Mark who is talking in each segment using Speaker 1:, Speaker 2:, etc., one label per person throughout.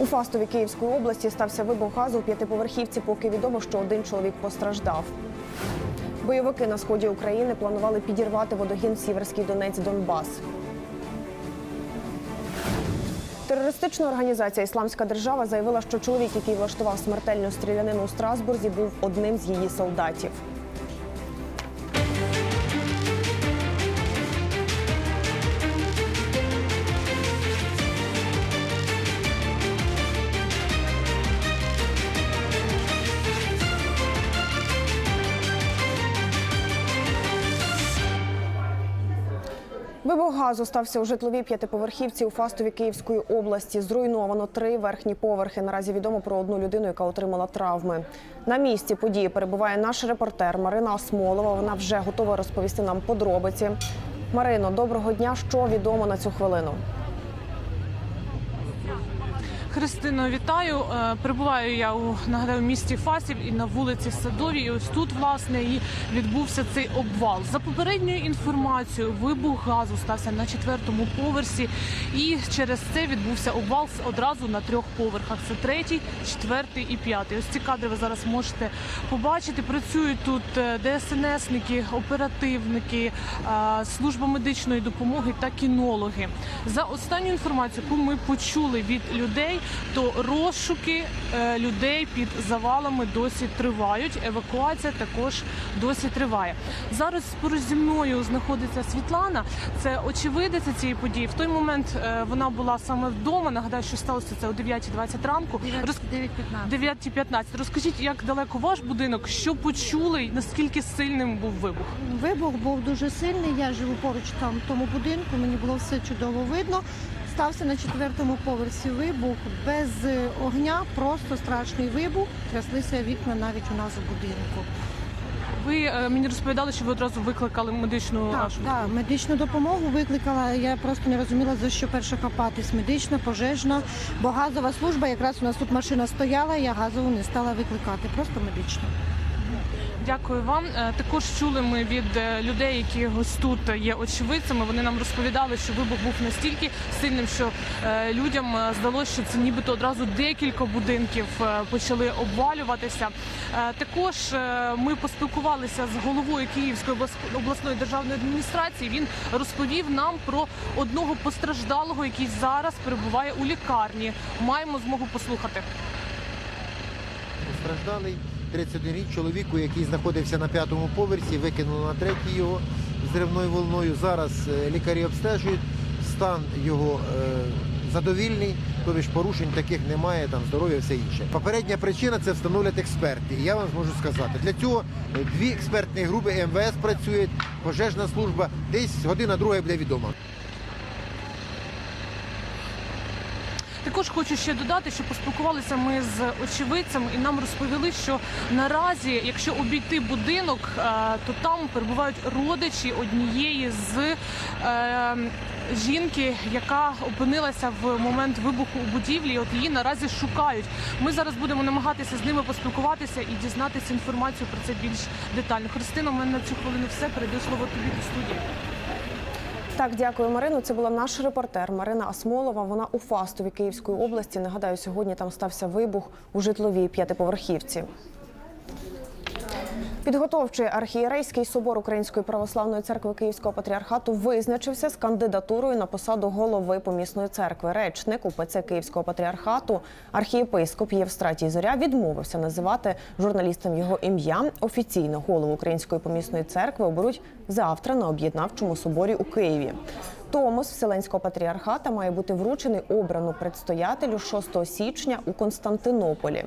Speaker 1: У Фастові Київської області стався вибух газу у п'ятиповерхівці, поки відомо, що один чоловік постраждав. Бойовики на сході України планували підірвати водогін Сіверський Донець Донбас. Терористична організація Ісламська держава заявила, що чоловік, який влаштував смертельну стрілянину у Страсбурзі, був одним з її солдатів. Вибух газу стався у житловій п'ятиповерхівці у Фастові Київської області. Зруйновано три верхні поверхи. Наразі відомо про одну людину, яка отримала травми. На місці події перебуває наш репортер Марина Осмолова. Вона вже готова розповісти нам подробиці. Марино, доброго дня. Що відомо на цю хвилину?
Speaker 2: Христино, вітаю. Е, Перебуваю я у нагадаю місті Фасів і на вулиці Садовій. Ось тут власне і відбувся цей обвал. За попередньою інформацією, вибух газу стався на четвертому поверсі, і через це відбувся обвал одразу на трьох поверхах. Це третій, четвертий і п'ятий. Ось ці кадри ви зараз можете побачити. Працюють тут е, ДСНСники, оперативники, е, служба медичної допомоги та кінологи. За останню інформацію, яку ми почули від людей, то розшуки е, людей під завалами досі тривають. Евакуація також досі триває. Зараз поруч зі мною знаходиться Світлана. Це очевидиця цієї події. В той момент е, вона була саме вдома. Нагадаю, що сталося це о 9.20 ранку.
Speaker 3: 9.15.
Speaker 2: 9.15. Розкажіть, як далеко ваш будинок, що почули, і наскільки сильним був вибух?
Speaker 3: Вибух був дуже сильний. Я живу поруч там в тому будинку. Мені було все чудово видно. Стався на четвертому поверсі вибух без е, огня, просто страшний вибух. Тряслися вікна навіть у нас у будинку.
Speaker 2: Ви е, мені розповідали, що ви одразу викликали медичну
Speaker 3: Так, так, медичну допомогу викликала. Я просто не розуміла за що перша хапатись. Медична, пожежна, бо газова служба. Якраз у нас тут машина стояла. Я газову не стала викликати, просто медичну.
Speaker 2: Дякую вам. Е, Також чули ми від е, людей, які ось тут є очевидцями. Вони нам розповідали, що вибух був настільки сильним, що е, людям здалося, що це нібито одразу декілька будинків почали обвалюватися. Також ми поспілкувалися з головою Київської облас- обласної державної адміністрації. Він розповів нам про одного постраждалого, який зараз перебуває у лікарні. Маємо змогу послухати.
Speaker 4: Постраждалий 31 рік чоловіку, який знаходився на п'ятому поверсі, викинуло на третій його зривною волною. Зараз е, лікарі обстежують, стан його е, задовільний, тобто ж порушень таких немає, там здоров'я, все інше. Попередня причина це встановлять експерти. Я вам зможу сказати, для цього е, дві експертні групи МВС працюють, пожежна служба, десь година друга буде відома.
Speaker 2: Також хочу ще додати, що поспілкувалися ми з очевидцями, і нам розповіли, що наразі, якщо обійти будинок, е, то там перебувають родичі однієї з е, жінки, яка опинилася в момент вибуху у будівлі. От її наразі шукають. Ми зараз будемо намагатися з ними поспілкуватися і дізнатися інформацію про це більш детально. Христина, у мене на цю хвилину все. Передаю слово тобі до студії.
Speaker 1: Так, дякую, Марину. Це була наш репортер Марина Асмолова. Вона у Фастові Київської області. Нагадаю, сьогодні там стався вибух у житловій п'ятиповерхівці. Підготовчий архієрейський собор Української православної церкви Київського патріархату визначився з кандидатурою на посаду голови помісної церкви. Речник УПЦ Київського патріархату, архієпископ Євстратій Зоря відмовився називати журналістам його ім'я. Офіційно голову Української помісної церкви оберуть завтра на об'єднавчому соборі у Києві. Томос Вселенського патріархата має бути вручений обрану предстоятелю 6 січня у Константинополі.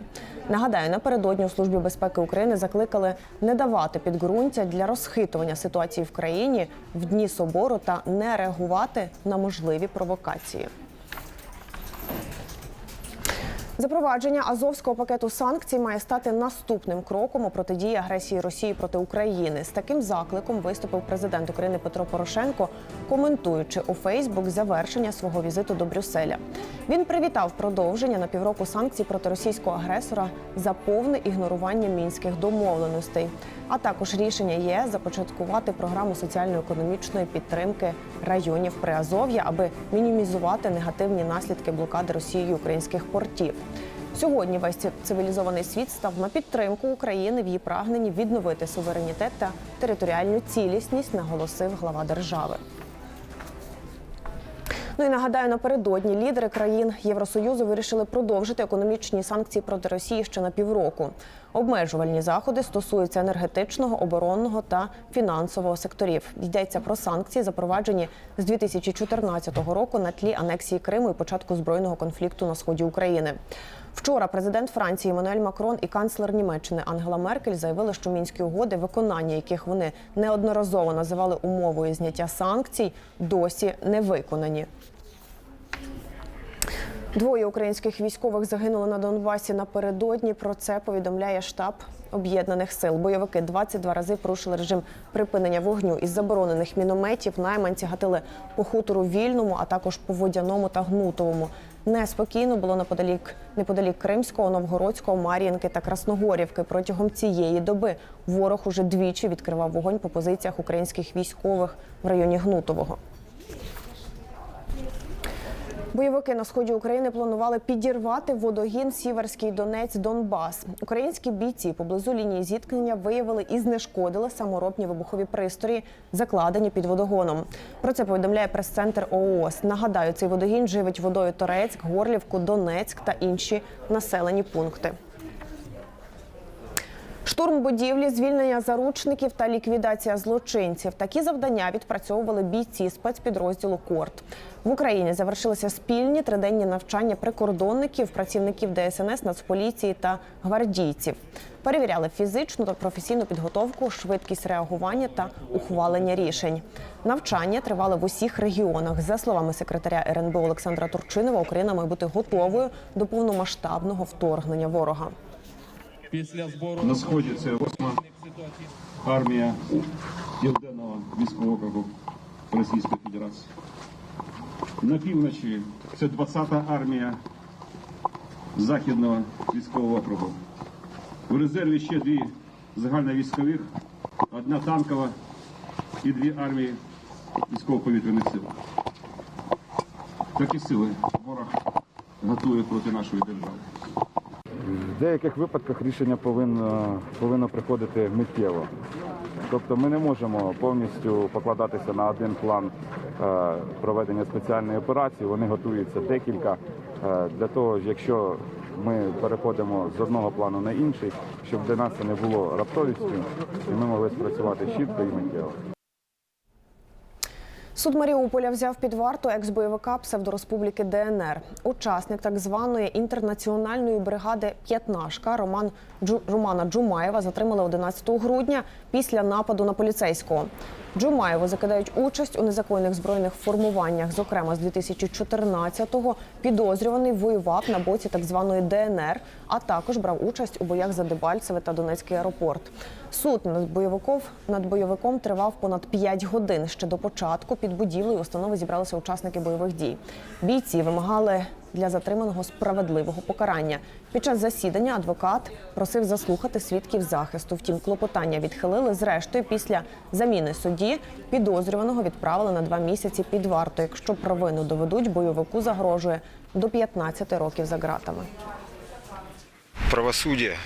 Speaker 1: Нагадаю, напередодні у службі безпеки України закликали не давати підґрунтя для розхитування ситуації в країні в дні собору та не реагувати на можливі провокації. Запровадження азовського пакету санкцій має стати наступним кроком у протидії агресії Росії проти України. З таким закликом виступив президент України Петро Порошенко, коментуючи у Фейсбук завершення свого візиту до Брюсселя. Він привітав продовження на півроку санкцій проти російського агресора за повне ігнорування мінських домовленостей, а також рішення ЄС започаткувати програму соціально-економічної підтримки районів Приазов'я, аби мінімізувати негативні наслідки блокади Росією українських портів. Сьогодні весь цивілізований світ став на підтримку України в її прагненні відновити суверенітет та територіальну цілісність, наголосив глава держави. Ну і нагадаю, напередодні лідери країн Євросоюзу вирішили продовжити економічні санкції проти Росії ще на півроку. Обмежувальні заходи стосуються енергетичного, оборонного та фінансового секторів. Йдеться про санкції, запроваджені з 2014 року на тлі анексії Криму і початку збройного конфлікту на сході України. Вчора президент Франції Еммануель Макрон і канцлер Німеччини Ангела Меркель заявили, що мінські угоди, виконання яких вони неодноразово називали умовою зняття санкцій, досі не виконані. Двоє українських військових загинули на Донбасі напередодні. Про це повідомляє штаб об'єднаних сил. Бойовики 22 рази порушили режим припинення вогню із заборонених мінометів. Найманці гатили по хутору вільному, а також по водяному та гнутовому. Неспокійно було неподалік неподалік Кримського, Новгородського, Мар'їнки та Красногорівки. Протягом цієї доби ворог уже двічі відкривав вогонь по позиціях українських військових в районі Гнутового. Бойовики на сході України планували підірвати водогін Сіверський Донець Донбас. Українські бійці поблизу лінії зіткнення виявили і знешкодили саморобні вибухові пристрої, закладені під водогоном. Про це повідомляє прес-центр ООС. Нагадаю, цей водогін живить водою Торецьк, Горлівку, Донецьк та інші населені пункти. Штурм будівлі, звільнення заручників та ліквідація злочинців. Такі завдання відпрацьовували бійці спецпідрозділу Корт. В Україні завершилися спільні триденні навчання прикордонників, працівників ДСНС, Нацполіції та гвардійців. Перевіряли фізичну та професійну підготовку, швидкість реагування та ухвалення рішень. Навчання тривали в усіх регіонах. За словами секретаря РНБО Олександра Турчинова, Україна має бути готовою до повномасштабного вторгнення ворога.
Speaker 5: Після збору
Speaker 6: На сході це 8 армія Південного військового округу Російської Федерації. На півночі це 20-та армія Західного військового округу. У резерві ще дві загальновійськових, одна танкова і дві армії військово-повітряних сил. Такі сили ворог готує проти нашої держави.
Speaker 7: В деяких випадках рішення повинно, повинно приходити миттєво. Тобто ми не можемо повністю покладатися на один план е, проведення спеціальної операції. Вони готуються декілька е, для того, якщо ми переходимо з одного плану на інший, щоб для нас це не було раптовістю, і ми могли спрацювати швидко і миттєво.
Speaker 1: Суд Маріуполя взяв під варту екс-бойовика псевдореспубліки ДНР. Учасник так званої інтернаціональної бригади П'ятнашка Роман Джу... Романа Джумаєва затримали 11 грудня після нападу на поліцейського. Джумаєву закидають участь у незаконних збройних формуваннях. Зокрема, з 2014-го підозрюваний воював на боці так званої ДНР, а також брав участь у боях за Дебальцеве та Донецький аеропорт. Суд над бойовиком над бойовиком тривав понад 5 годин. Ще до початку під будівлею установи зібралися учасники бойових дій. Бійці вимагали для затриманого справедливого покарання. Під час засідання адвокат просив заслухати свідків захисту. Втім, клопотання відхилили. Зрештою, після заміни судді підозрюваного відправили на два місяці під варту. Якщо провину доведуть, бойовику загрожує до 15 років за ґратами.
Speaker 8: правосудие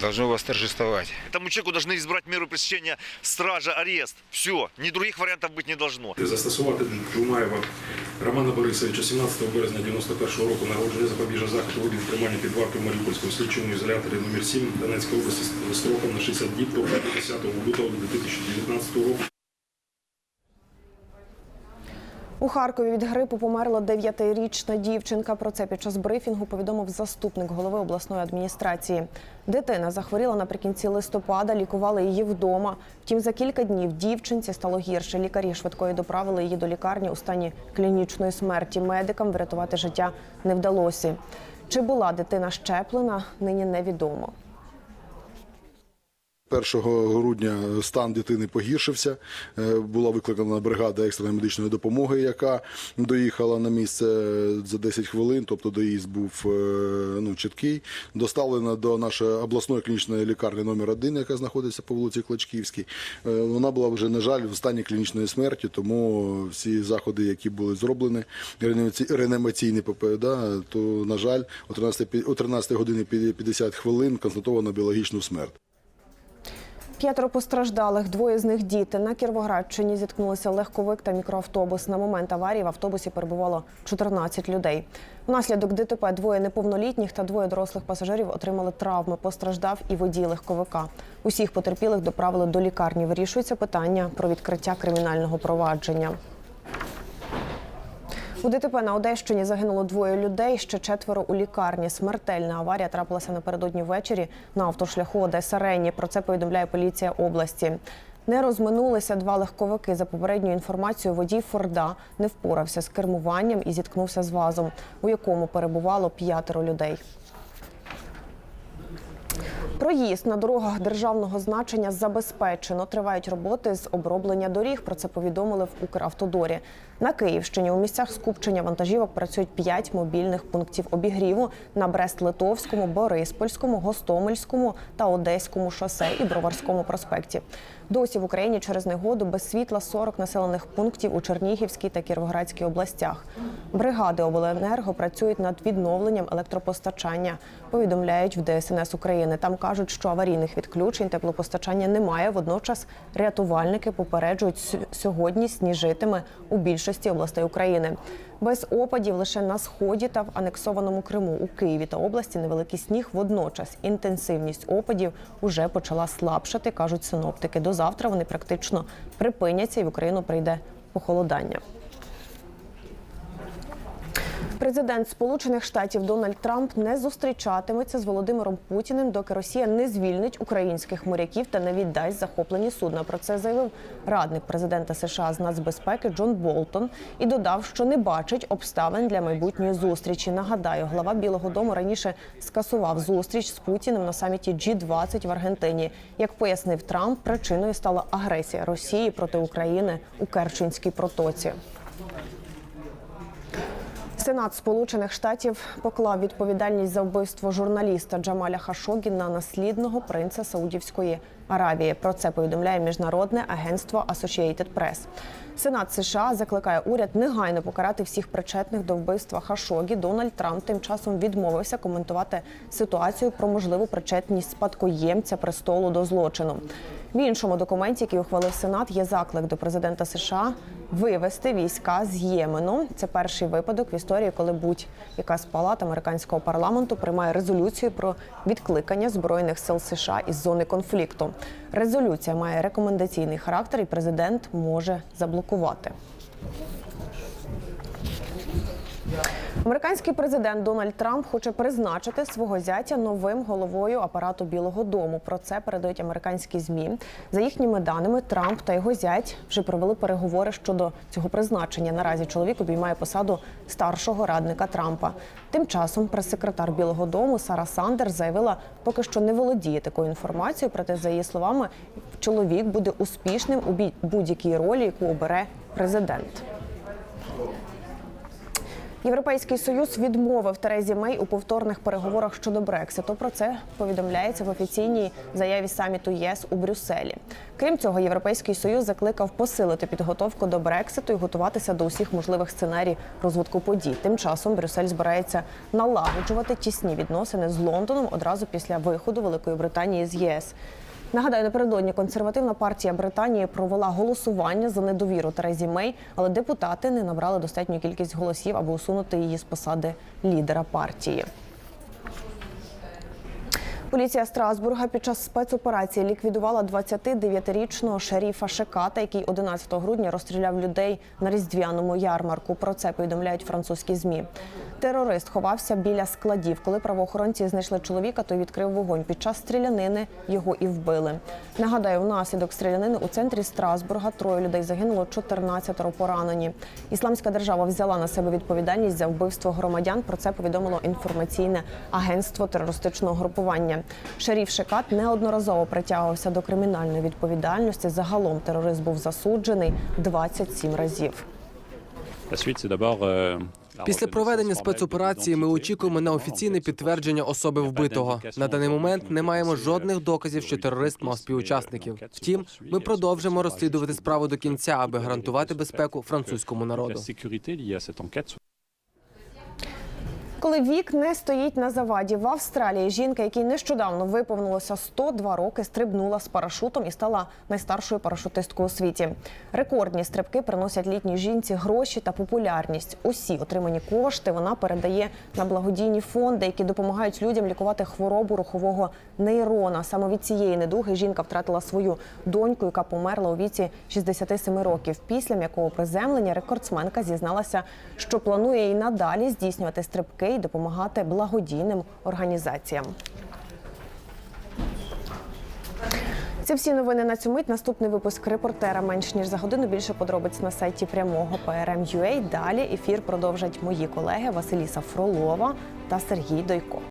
Speaker 8: должно восторжествовать.
Speaker 9: Этому человеку должны избрать меру пресечения стража, арест. Все, ни других вариантов быть не должно.
Speaker 10: Застосувати Джумаєва Романа Борисовича 17 березня 91 року народження запобіжного заходу вигляд тримання під вартою Маріупольському слідчому ізоляторі номер 7 Донецької області з строком на 60 діб до 10 лютого 2019 року.
Speaker 1: У Харкові від грипу померла дев'ятирічна дівчинка. Про це під час брифінгу повідомив заступник голови обласної адміністрації. Дитина захворіла наприкінці листопада, лікували її вдома. Втім, за кілька днів дівчинці стало гірше. Лікарі швидкої доправили її до лікарні у стані клінічної смерті. Медикам врятувати життя не вдалося. Чи була дитина щеплена, нині невідомо.
Speaker 11: 1 грудня стан дитини погіршився. Е, Була викликана бригада екстреної медичної допомоги, яка доїхала на місце за 10 хвилин. Тобто доїзд був е, ну, чіткий. Доставлена до нашої обласної клінічної лікарні номер 1 яка знаходиться по вулиці Клочківській. Е, Вона була вже, на жаль, в стані клінічної смерті, тому всі заходи, які були зроблені, реанімаційні да, то, на жаль, о 13, о 13 годині 50 хвилин констатовано біологічну смерть.
Speaker 1: П'ятеро постраждалих, двоє з них діти. На Кіровоградщині зіткнулися легковик та мікроавтобус. На момент аварії в автобусі перебувало 14 людей. Внаслідок ДТП двоє неповнолітніх та двоє дорослих пасажирів отримали травми. Постраждав і водій легковика. Усіх потерпілих доправили до лікарні. Вирішується питання про відкриття кримінального провадження. У ДТП на Одещині загинуло двоє людей, ще четверо у лікарні. Смертельна аварія трапилася напередодні ввечері на автошляху Одеса Рені. Про це повідомляє поліція області. Не розминулися два легковики. За попередньою інформацією, водій Форда не впорався з кермуванням і зіткнувся з вазом, у якому перебувало п'ятеро людей. Проїзд на дорогах державного значення забезпечено. Тривають роботи з оброблення доріг. Про це повідомили в Укравтодорі. На Київщині у місцях скупчення вантажівок працюють п'ять мобільних пунктів обігріву на Брест-Литовському, Бориспольському, Гостомельському та Одеському шосе і Броварському проспекті. Досі в Україні через негоду без світла 40 населених пунктів у Чернігівській та Кіровоградській областях. Бригади обленерго працюють над відновленням електропостачання. Повідомляють в ДСНС України. Там кажуть, що аварійних відключень теплопостачання немає. Водночас рятувальники попереджують сьогодні сніжитиме у більшості областей України. Без опадів лише на сході та в анексованому Криму у Києві та області невеликий сніг. Водночас інтенсивність опадів уже почала слабшати, кажуть синоптики. До завтра вони практично припиняться і в Україну прийде похолодання. Президент Сполучених Штатів Дональд Трамп не зустрічатиметься з Володимиром Путіним, доки Росія не звільнить українських моряків та не віддасть захоплені судна. Про це заявив радник президента США з нацбезпеки Джон Болтон і додав, що не бачить обставин для майбутньої зустрічі. Нагадаю, глава Білого Дому раніше скасував зустріч з Путіним на саміті G20 в Аргентині. Як пояснив Трамп, причиною стала агресія Росії проти України у Керченській протоці. Сенат Сполучених Штатів поклав відповідальність за вбивство журналіста Джамаля Хашогі на наслідного принца Саудівської Аравії. Про це повідомляє міжнародне агентство Associated Press. Сенат США закликає уряд негайно покарати всіх причетних до вбивства Хашогі. Дональд Трамп тим часом відмовився коментувати ситуацію про можливу причетність спадкоємця престолу до злочину. В іншому документі, який ухвалив Сенат, є заклик до президента США вивести війська з Ємену. Це перший випадок в історії, коли будь-яка з палат американського парламенту приймає резолюцію про відкликання збройних сил США із зони конфлікту. Резолюція має рекомендаційний характер, і президент може заблокувати. Американський президент Дональд Трамп хоче призначити свого зятя новим головою апарату Білого Дому. Про це передають американські змі. За їхніми даними, Трамп та його зять вже провели переговори щодо цього призначення. Наразі чоловік обіймає посаду старшого радника Трампа. Тим часом прес-секретар Білого Дому Сара Сандер заявила, поки що не володіє такою інформацією. Проте, за її словами, чоловік буде успішним у будь-якій ролі, яку обере президент. Європейський союз відмовив Терезі Мей у повторних переговорах щодо Брекситу. Про це повідомляється в офіційній заяві саміту ЄС у Брюсселі. Крім цього, європейський союз закликав посилити підготовку до Брекситу і готуватися до усіх можливих сценарій розвитку подій. Тим часом Брюссель збирається налагоджувати тісні відносини з Лондоном одразу після виходу Великої Британії з ЄС. Нагадаю, напередодні консервативна партія Британії провела голосування за недовіру Терезі Мей, але депутати не набрали достатню кількість голосів, аби усунути її з посади лідера партії. Поліція Страсбурга під час спецоперації ліквідувала 29-річного шеріфа Шеката, який 11 грудня розстріляв людей на різдвяному ярмарку. Про це повідомляють французькі змі. Терорист ховався біля складів. Коли правоохоронці знайшли чоловіка, той відкрив вогонь. Під час стрілянини його і вбили. Нагадаю, внаслідок стрілянини у центрі Страсбурга троє людей загинуло, 14 поранені. Ісламська держава взяла на себе відповідальність за вбивство громадян. Про це повідомило інформаційне агентство терористичного групування. Шеріф Шекат неодноразово притягувався до кримінальної відповідальності. Загалом терорист був засуджений 27 разів.
Speaker 12: Після проведення спецоперації ми очікуємо на офіційне підтвердження особи вбитого. На даний момент не маємо жодних доказів, що терорист мав співучасників. Втім, ми продовжимо розслідувати справу до кінця, аби гарантувати безпеку французькому народу.
Speaker 1: Коли вік не стоїть на заваді в Австралії, жінка, якій нещодавно виповнилося 102 роки, стрибнула з парашутом і стала найстаршою парашутисткою у світі. Рекордні стрибки приносять літній жінці гроші та популярність. Усі отримані кошти вона передає на благодійні фонди, які допомагають людям лікувати хворобу рухового нейрона. Саме від цієї недуги жінка втратила свою доньку, яка померла у віці 67 років. Після м'якого приземлення рекордсменка зізналася, що планує і надалі здійснювати стрибки і допомагати благодійним організаціям. Це всі новини на цю мить. Наступний випуск репортера менш ніж за годину. Більше подробиць на сайті прямого PRM.ua. Далі ефір продовжать мої колеги Василіса Фролова та Сергій Дойко.